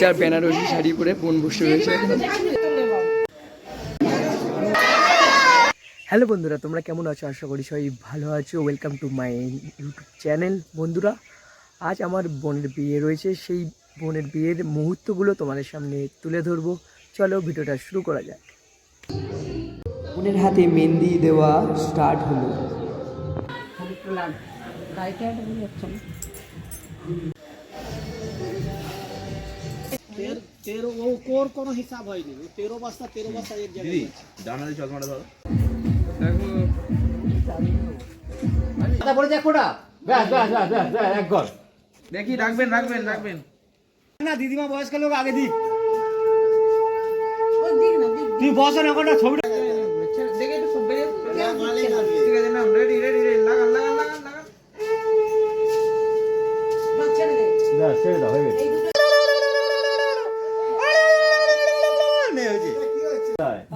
চার বেনারসি শাড়ি পরে বোন বসে রয়েছে। হ্যালো বন্ধুরা তোমরা কেমন আছো? আশা করি সবাই ভালো আছো। Welcome to my YouTube channel বন্ধুরা আজ আমার বোনের বিয়ে রয়েছে। সেই বোনের বিয়ের মুহূর্তগুলো তোমাদের সামনে তুলে ধরবো। চলো ভিডিওটা শুরু করা যাক। বোনের হাতে মেহেন্দি দেওয়া স্টার্ট হলো। তের- ও কোর কোনো হিসাব হয়নি। তেরো বস্তা তেরো বস্তা এক জায়গায় ধরো। দেখি রাখবেন রাখবেন রাখবেন। না দিদিমা বয়স্ক লোক আগে দি। তুই বস না কোনটা ছবিটা দেখে একটু সব বেরিয়ে ঠিক আছে না রেডি রেডি রেডি লাগান লাগান লাগান। লাগান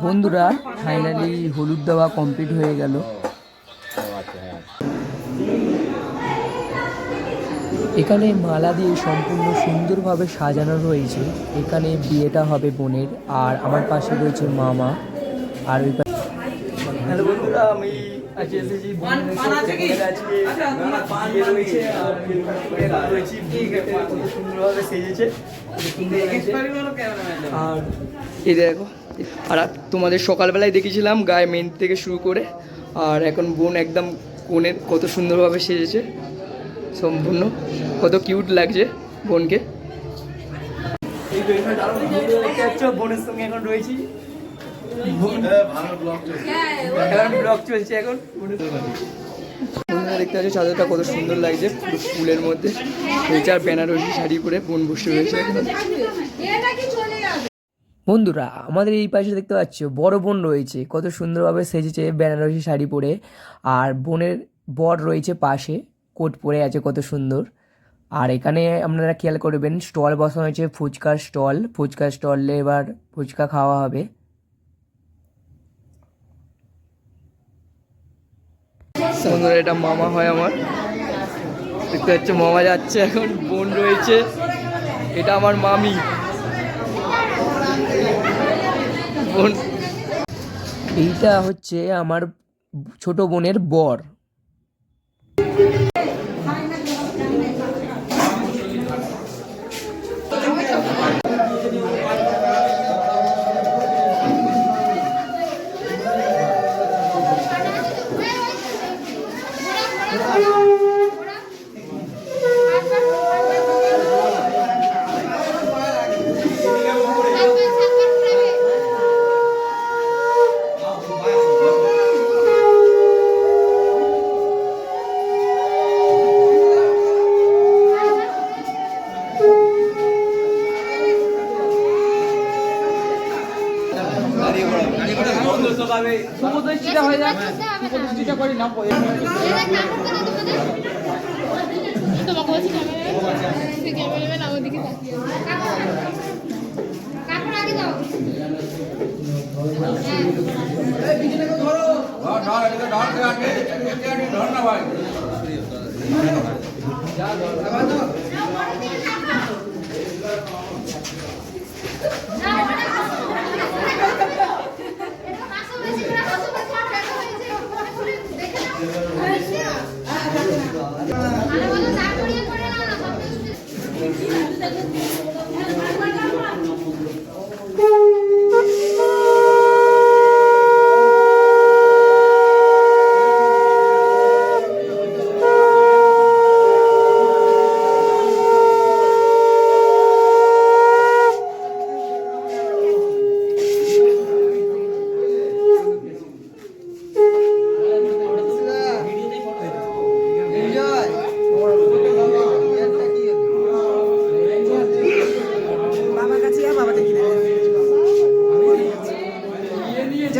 বন্ধুরা ফাইনালি হলুদ দেওয়া কমপ্লিট হয়ে গেল। এখানে মালা দিয়ে সম্পূর্ণ সুন্দরভাবে সাজানো রয়েছে। এখানে বিয়েটা হবে বোনের আর আমার পাশে রয়েছে মামা। আর ওই হ্যালো বন্ধুরা আমি আজকে এসেছি বোনের বোনের আজকে বিয়ে রয়েছে আর সুন্দরভাবে সেজেছে। আর এই দেখো আর তোমাদের সকালবেলায় দেখেছিলাম গায়ে মেহেন্দি থেকে শুরু করে, আর এখন বোন একদম কোণের কত সুন্দরভাবে সেজেছে, সম্পূর্ণ, কত কিউট লাগছে বোনকে। এখন রয়েছি দেখতে পাচ্ছ চাদরটা কত সুন্দর লাগছে ফুলের মধ্যে আর বেনারসি শাড়ি পরে বোন বসে রয়েছে। এখন বন্ধুরা, আমাদের এই পাশে দেখতে পাচ্ছ, বড় বোন রয়েছে। কত সুন্দরভাবে সেজেছে বেনারসি শাড়ি পরে। আর বোনের বর রয়েছে পাশে, কোট পরে আছে কত সুন্দর। আর এখানে আপনারা খেয়াল করবেন, স্টল বসানো হয়েছে ফুচকার স্টল। ফুচকার স্টলে এবার ফুচকা খাওয়া হবে। বন্ধুরা, এটা মামা হয় আমার। দেখতে পাচ্ছ, মামা যাচ্ছে এখন, বোন রয়েছে। এটা আমার মামি। বোন। এইটা হচ্ছে আমার ছোট বোনের বর। উপদেষ্টিটা হয়ে যাক। উপদেষ্টিটা করি না তোমাকে বলছি ক্যামেরাম্যান আমার দিকে তাকিয়ে কাকুর আগে যাও ভালো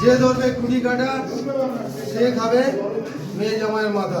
যে ধরবে কুড়ি কাটা সে খাবে মেয়ে জামাইয়ের মাথা।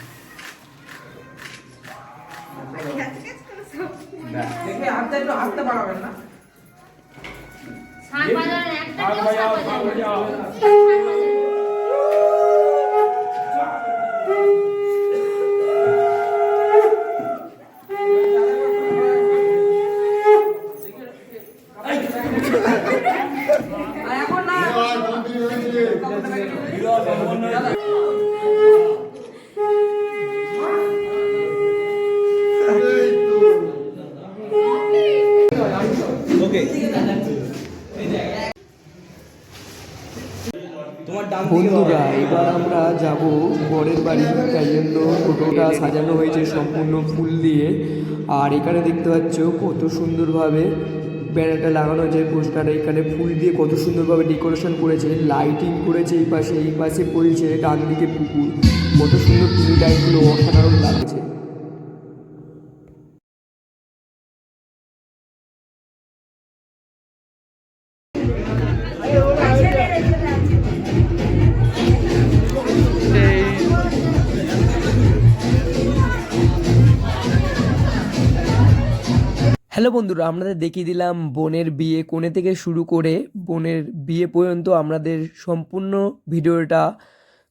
হাতটা একটু হাতটা বাড়াবেন না। সাত বাজার একটা কেউ সাত বাজার। বন্ধুরা, এবার আমরা যাব বরের বাড়ি। তাই জন্য ফটোটা সাজানো হয়েছে সম্পূর্ণ ফুল দিয়ে। আর এখানে দেখতে পাচ্ছ কত সুন্দরভাবে ব্যানারটা লাগানো হয়েছে, পোস্টারে এখানে ফুল দিয়ে কত সুন্দরভাবে ডেকোরেশন করেছে, লাইটিং করেছে এই পাশে এই পাশে পড়েছে ডান দিকে পুকুর। কত সুন্দর ফুল লাইটগুলো অসাধারণ লাগছে। হ্যালো বন্ধুরা, আপনাদের দেখিয়ে দিলাম বোনের বিয়ে। কোণে থেকে শুরু করে বোনের বিয়ে পর্যন্ত আমাদের সম্পূর্ণ ভিডিওটা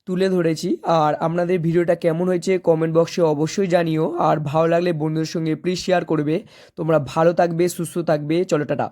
তুলে ধরেছি। আর আপনাদের ভিডিওটা কেমন হয়েছে কমেন্ট বক্সে অবশ্যই জানিও। আর ভালো লাগলে বন্ধুদের সঙ্গে প্লিজ শেয়ার করবে। তোমরা ভালো থাকবে, সুস্থ থাকবে। চলো, টাটা।